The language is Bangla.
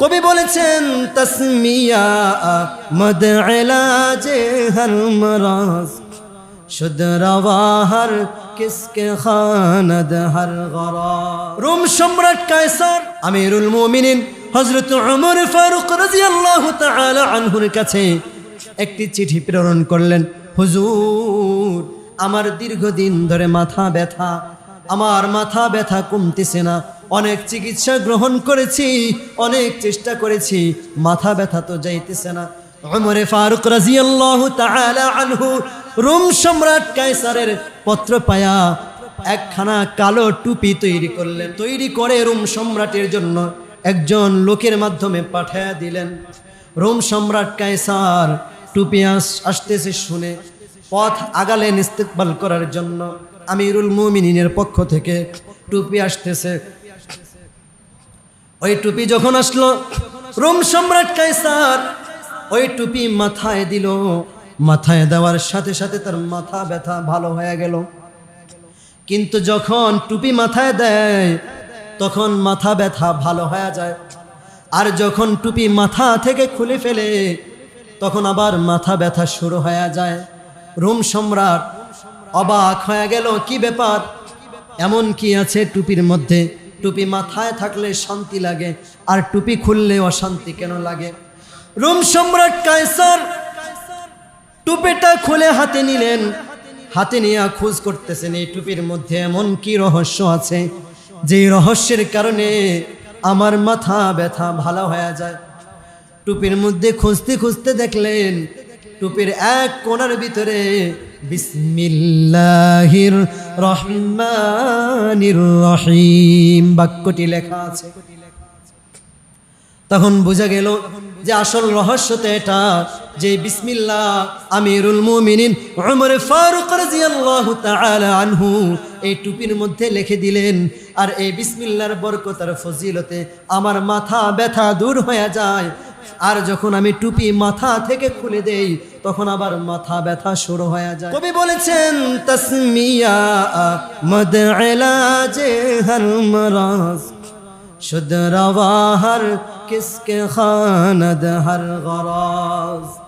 কবি বলেছেন, তসমিয়া মদ এলাজে হর মরাজ শুদ রওয়াহর কিসকে খানদ হর গরা রোম সম্রাট কায়সার, আমিরুল মুমিনিন, হযরত ওমর ফারুক রাদিয়াল্লাহু তাআলা আনহুর কাছে একটি চিঠি প্রেরণ করলেন, হুজুর, আমার দীর্ঘদিন ধরে মাথা ব্যথা। আমার মাথা ব্যথা কমতেছে না। অনেক চিকিৎসা গ্রহণ করেছি, অনেক চেষ্টা করেছি, মাথা ব্যথা তো যাইতেছে না। ওমরে ফারুক রাজিয়াল্লাহু তাআলা আনহু রোম সম্রাট কায়সারের পত্র পায়া একখানা কালো টুপি তৈরি করলেন। তৈরি করে রোম সম্রাটের জন্য একজন লোকের মাধ্যমে পাঠায়া দিলেন। রোম সম্রাট কায়সার টুপি আস- আসতেছে শুনে পথ আগালেন ইস্তেকবাল করার জন্য। আমিরুল মুমিনিনের পক্ষ থেকে টুপি আসতেছে। ওই টুপি যখন আসলো, রোম সম্রাট কায়সার, ওই টুপি মাথায় দিল। মাথায় দেওয়ার সাথে সাথে তার মাথা ব্যথা ভালো হয়ে গেল। কিন্তু যখন টুপি মাথায় দেয়, তখন মাথা ব্যথা ভালো হয়ে যায়। আর যখন টুপি মাথা থেকে খুলে ফেলে, তখন আবার মাথা ব্যথা শুরু হয়ে যায়। রোম সম্রাট অবাক হয়ে গেল, কি ব্যাপার? এমন কি আছে টুপির মধ্যে? টুপি মাথায় থাকলে শান্তি লাগে, আর টুপি খুললে অশান্তি কেন লাগে? রোম সম্রাট কায়সার টুপিটা খুলে হাতে নিলেন। হাতে নিয়ে খোঁজ করতেছেন এই টুপির মধ্যে এমন কি রহস্য আছে? যে রহস্যের কারণে আমার মাথা ব্যথা ভালো হয়ে যায়। টুপির মধ্যে খুঁজতে খুঁজতে দেখলেন, টুপির এক কোণার ভিতরে বিসমিল্লাহির রহমানির রহিম। বাক্যটি লেখা আছে। তখন বোঝা গেল যে আসল রহস্য তো এটা যে বিসমিল্লা আমিরুল মুমিনিন উমর ফারুক রাদিয়াল্লাহু তাআলা আনহু এই টুপির মধ্যে লিখে দিলেন, আর এই বিসমিল্লার বরকতার ফজিলতে আমার মাথা ব্যথা দূর হয়ে যায় আর যখন আমি টুপি মাথা থেকে খুলে দেই, তখন আবার মাথা ব্যথা শুরু হয়ে যায়। কবি বলেছেন, তসমিয়া মদ এলাজে হর মরাজ। শুধ রওয়া হর কিসকে খানদ হর গরাজ।